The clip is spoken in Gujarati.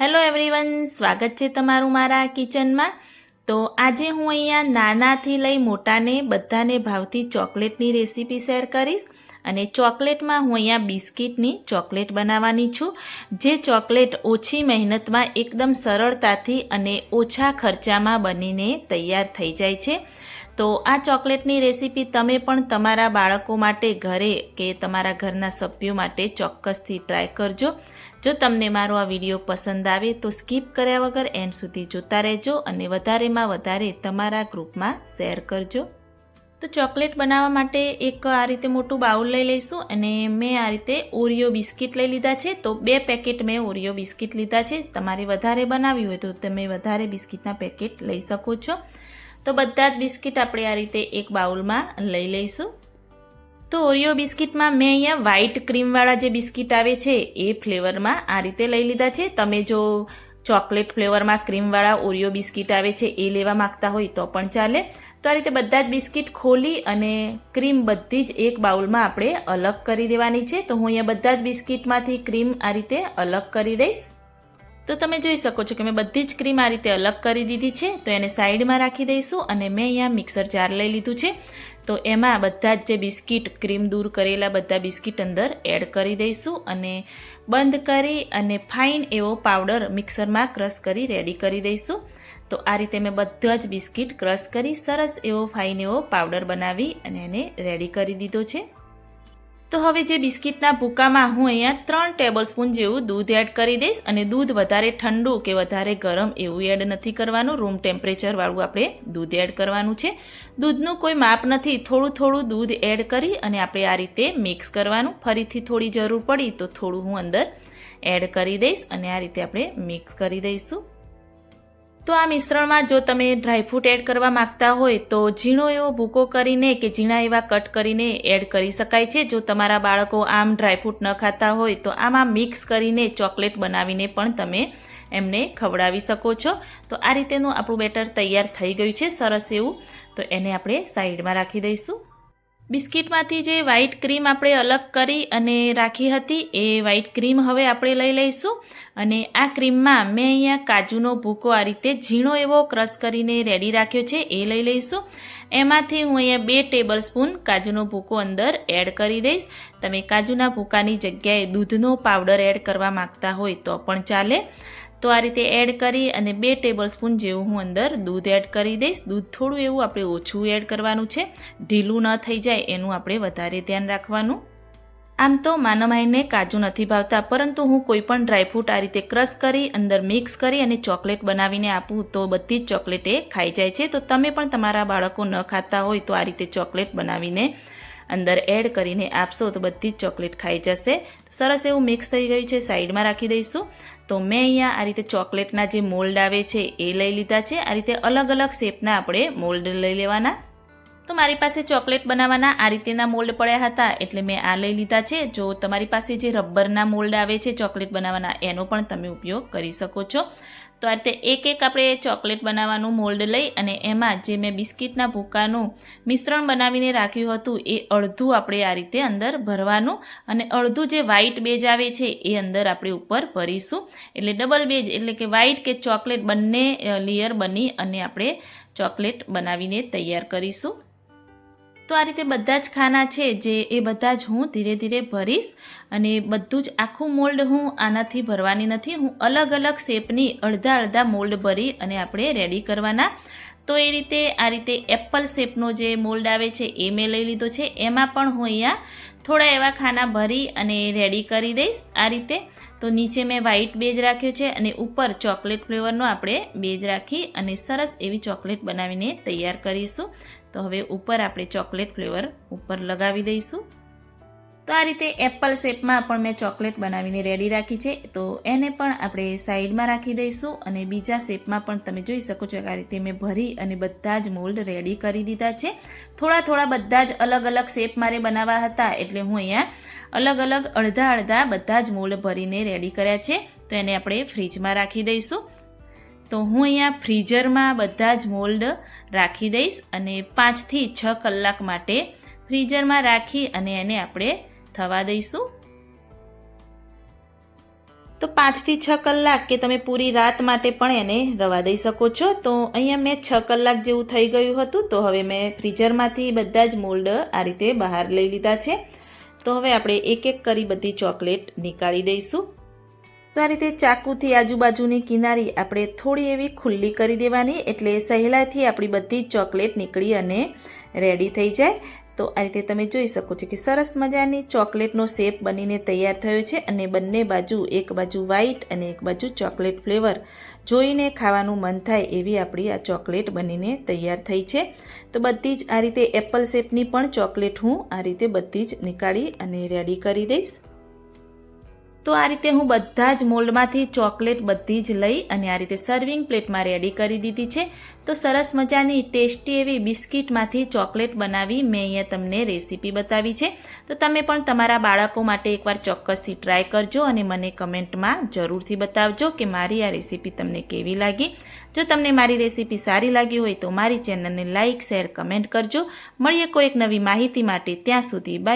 હેલો એવરીવન સ્વાગત છે તમારું મારા કિચનમાં. તો આજે હું અહીંયા નાનાથી લઈ મોટાને બધાને ભાવતી ચોકલેટની રેસીપી શેર કરીશ અને ચોકલેટમાં હું અહીંયા બિસ્કિટની ચોકલેટ બનાવવાની છું, જે ચોકલેટ ઓછી મહેનતમાં એકદમ સરળતાથી અને ઓછા ખર્ચામાં બનીને તૈયાર થઈ જાય છે. તો આ ચોકલેટની રેસીપી તમે પણ તમારા બાળકો માટે, ઘરે કે તમારા ઘરના સભ્યો માટે ચોક્કસથી ટ્રાય કરજો. જો તમને મારો આ વીડિયો પસંદ આવે તો સ્કીપ કર્યા વગર એન્ડ સુધી જોતા રહેજો અને વધારેમાં વધારે તમારા ગ્રુપમાં શેર કરજો. તો ચોકલેટ બનાવવા માટે એક આ રીતે મોટું બાઉલ લઈ લઈશું અને મેં આ રીતે ઓરિયો બિસ્કિટ લઈ લીધા છે. તો બે પેકેટ મેં ઓરિયો બિસ્કિટ લીધા છે. તમારે વધારે બનાવ્યું હોય તો તમે વધારે બિસ્કિટના પેકેટ લઈ શકો છો. તો બધા જ બિસ્કિટ આપણે આ રીતે એક બાઉલમાં લઈ લઈશું. તો ઓરિયો બિસ્કિટમાં મેં અહીંયા વ્હાઇટ ક્રીમવાળા જે બિસ્કિટ આવે છે, એ ફ્લેવરમાં આ રીતે લઈ લીધા છે. તમે જો ચોકલેટ ફ્લેવરમાં ક્રીમવાળા ઓરિયો બિસ્કિટ આવે છે, એ લેવા માંગતા હોય તો પણ ચાલે. તો આ રીતે બધા જ બિસ્કિટ ખોલી અને ક્રીમ બધી જ એક બાઉલમાં આપણે અલગ કરી દેવાની છે. તો હું અહીંયા બધા જ બિસ્કિટમાંથી ક્રીમ આ રીતે અલગ કરી દઈશ. તો તમે જોઈ શકો છો કે મેં બધી જ ક્રીમ આ રીતે અલગ કરી દીધી છે. તો એને સાઈડમાં રાખી દઈશું અને મેં અહીંયા મિક્સર જાર લઈ લીધું છે. તો એમાં બધા જ જે બિસ્કિટ ક્રીમ દૂર કરેલા બધા બિસ્કિટ અંદર એડ કરી દઈશું અને બંધ કરી અને ફાઇન એવો પાવડર મિક્સરમાં ક્રશ કરી રેડી કરી દઈશું. તો આ રીતે મેં બધા જ બિસ્કિટ ક્રશ કરી સરસ એવો ફાઇન એવો પાવડર બનાવી અને એને રેડી કરી દીધો છે. તો હવે જે બિસ્કિટના ભૂકામાં હું અહીંયા ત્રણ ટેબલ સ્પૂન જેવું દૂધ એડ કરી દઈશ અને દૂધ વધારે ઠંડુ કે વધારે ગરમ એવું એડ નથી કરવાનું. રૂમ ટેમ્પરેચરવાળું આપણે દૂધ એડ કરવાનું છે. દૂધનું કોઈ માપ નથી. થોડું થોડું દૂધ એડ કરી અને આપણે આ રીતે મિક્સ કરવાનું. ફરીથી થોડી જરૂર પડી તો થોડું હું અંદર એડ કરી દઈશ અને આ રીતે આપણે મિક્સ કરી દઈશું. તો આ મિશ્રણમાં જો તમે ડ્રાયફ્રૂટ એડ કરવા માંગતા હોય તો ઝીણો એવો ભૂકો કરીને કે ઝીણા એવા કટ કરીને એડ કરી શકાય છે. જો તમારા બાળકો આમ ડ્રાયફ્રૂટ ન ખાતા હોય તો આમાં મિક્સ કરીને ચોકલેટ બનાવીને પણ તમે એમને ખવડાવી શકો છો. તો આ રીતેનું આપણું બેટર તૈયાર થઈ ગયું છે. સરસ એવું. તો એને આપણે સાઈડમાં રાખી દઈશું. બિસ્કિટમાંથી જે વ્હાઈટ ક્રીમ આપણે અલગ કરી અને રાખી હતી, એ વ્હાઈટ ક્રીમ હવે આપણે લઈ લઈશું. અને આ ક્રીમમાં મેં અહીંયા કાજુનો ભૂકો આ રીતે ઝીણો એવો ક્રશ કરીને રેડી રાખ્યો છે, એ લઈ લઈશું. એમાંથી હું અહીંયા બે ટેબલ સ્પૂન કાજુનો ભૂકો અંદર એડ કરી દઈશ. તમે કાજુના ભૂકાની જગ્યાએ દૂધનો પાવડર એડ કરવા માગતા હોય તો પણ ચાલે. તો આ રીતે એડ કરી અને બે ટેબલ સ્પૂન જેવું હું અંદર દૂધ એડ કરી દઈશ. દૂધ થોડું એવું આપણે ઓછું એડ કરવાનું છે. ઢીલું ન થઈ જાય એનું આપણે વધારે ધ્યાન રાખવાનું. આમ તો માનમાઈને કાજુ નથી ભાવતા, પરંતુ હું કોઈ પણ ડ્રાયફ્રૂટ આ રીતે ક્રશ કરી, અંદર મિક્સ કરી અને ચોકલેટ બનાવીને આપું તો બધી જ ચોકલેટ એ ખાઈ જાય છે. તો તમે પણ તમારા બાળકો ન ખાતા હોય તો આ રીતે ચોકલેટ બનાવીને અંદર એડ કરીને આપશો તો બધી જ ચોકલેટ ખાઈ જશે. સરસ એવું મિક્સ થઈ ગયું છે. સાઈડમાં રાખી દઈશું. તો મેં અહીંયા આ રીતે ચોકલેટના જે મોલ્ડ આવે છે એ લઈ લીધા છે. આ રીતે અલગ અલગ શેપના આપણે મોલ્ડ લઈ લેવાના. તો મારી પાસે ચોકલેટ બનાવવાના આ રીતેના મોલ્ડ પડ્યા હતા એટલે મેં આ લઈ લીધા છે. જો તમારી પાસે જે રબરના મોલ્ડ આવે છે ચોકલેટ બનાવવાના, એનો પણ તમે ઉપયોગ કરી શકો છો. તો આ રીતે એક એક આપણે ચોકલેટ બનાવવાનું મોલ્ડ લઈ અને એમાં જે મેં બિસ્કિટના ભૂકાનું મિશ્રણ બનાવીને રાખ્યું હતું, એ અડધું આપણે આ રીતે અંદર ભરવાનું અને અડધું જે વ્હાઈટ બેજ આવે છે, એ અંદર આપણે ઉપર ભરીશું. એટલે ડબલ બેજ એટલે કે વ્હાઈટ કે ચોકલેટ બંને લેયર બની અને આપણે ચોકલેટ બનાવીને તૈયાર કરીશું. તો આ રીતે બધા જ ખાના છે જે એ બધા જ હું ધીરે ધીરે ભરીશ અને બધું જ આખું મોલ્ડ હું આનાથી ભરવાની નથી. હું અલગ અલગ શેપની અડધા અડધા મોલ્ડ ભરી અને આપણે રેડી કરવાના. તો એ રીતે આ રીતે એપલ શેપનો જે મોલ્ડ આવે છે એ મેં લઈ લીધો છે. એમાં પણ હું અહીંયા થોડા એવા ખાના ભરી અને રેડી કરી દઈશ આ રીતે. તો નીચે મેં વ્હાઈટ બેજ રાખ્યો છે અને ઉપર ચોકલેટ ફ્લેવરનો આપણે બેજ રાખી અને સરસ એવી ચોકલેટ બનાવીને તૈયાર કરીશું. તો હવે ઉપર આપણે ચોકલેટ ફ્લેવર ઉપર લગાવી દઈશું. તો આ રીતે એપલ શેપમાં પણ મેં ચોકલેટ બનાવીને રેડી રાખી છે. તો એને પણ આપણે સાઈડમાં રાખી દઈશું અને બીજા શેપમાં પણ તમે જોઈ શકો છો આ રીતે મેં ભરી અને બધા જ મોલ્ડ રેડી કરી દીધા છે. થોડા થોડા બધા જ અલગ અલગ શેપ મારે બનાવવા હતા એટલે હું અહીંયા અલગ અલગ અડધા અડધા બધા જ મોલ્ડ ભરીને રેડી કર્યા છે. તો એને આપણે ફ્રીજમાં રાખી દઈશું. તો હું અહીંયા ફ્રીઝરમાં બધા જ મોલ્ડ રાખી દઈશ અને પાંચથી છ કલાક માટે ફ્રીઝરમાં રાખી અને એને આપણે થવા દઈશું. તો પાંચથી છ કલાક કે તમે પૂરી રાત માટે પણ એને રવા દઈ શકો છો. તો અહીંયા મેં છ કલાક જેવું થઈ ગયું હતું, તો હવે મેં ફ્રીઝરમાંથી બધા જ મોલ્ડ આ રીતે બહાર લઈ લીધા છે. તો હવે આપણે એક એક કરી બધી ચોકલેટ નીકાળી દઈશું. તો આ રીતે ચાકુથી આજુબાજુની કિનારી આપણે થોડી એવી ખુલ્લી કરી દેવાની, એટલે સહેલાઈથી આપણી બધી ચોકલેટ નીકળી અને રેડી થઈ જાય. તો આ રીતે તમે જોઈ શકો છો કે સરસ મજાની ચોકલેટનો શેપ બનીને તૈયાર થયો છે અને બંને બાજુ એક બાજુ વ્હાઈટ અને એક બાજુ ચોકલેટ ફ્લેવર. જોઈને ખાવાનું મન થાય એવી આપણી આ ચોકલેટ બનીને તૈયાર થઈ છે. તો બધી જ આ રીતે એપલ શેપની પણ ચોકલેટ હું આ રીતે બધી જ નીકાળી અને રેડી કરી દઈશ. તો આ રીતે હું બધા જ મોલ્ડમાંથી ચોકલેટ બધી જ લઈ અને આ રીતે સર્વિંગ પ્લેટમાં રેડી કરી દીધી છે. તો સરસ મજાની ટેસ્ટી એવી બિસ્કિટમાંથી ચોકલેટ બનાવી મેં અહીંયા તમને રેસીપી બતાવી છે. તો તમે પણ તમારા બાળકો માટે એકવાર ચોક્કસથી ટ્રાય કરજો અને મને કમેન્ટમાં જરૂરથી બતાવજો કે મારી આ રેસીપી તમને કેવી લાગી. જો તમને મારી રેસીપી સારી લાગી હોય તો મારી ચેનલને લાઇક શેર કમેન્ટ કરજો. મળીએ કોઈ એક નવી માહિતી માટે. ત્યાં સુધી બાય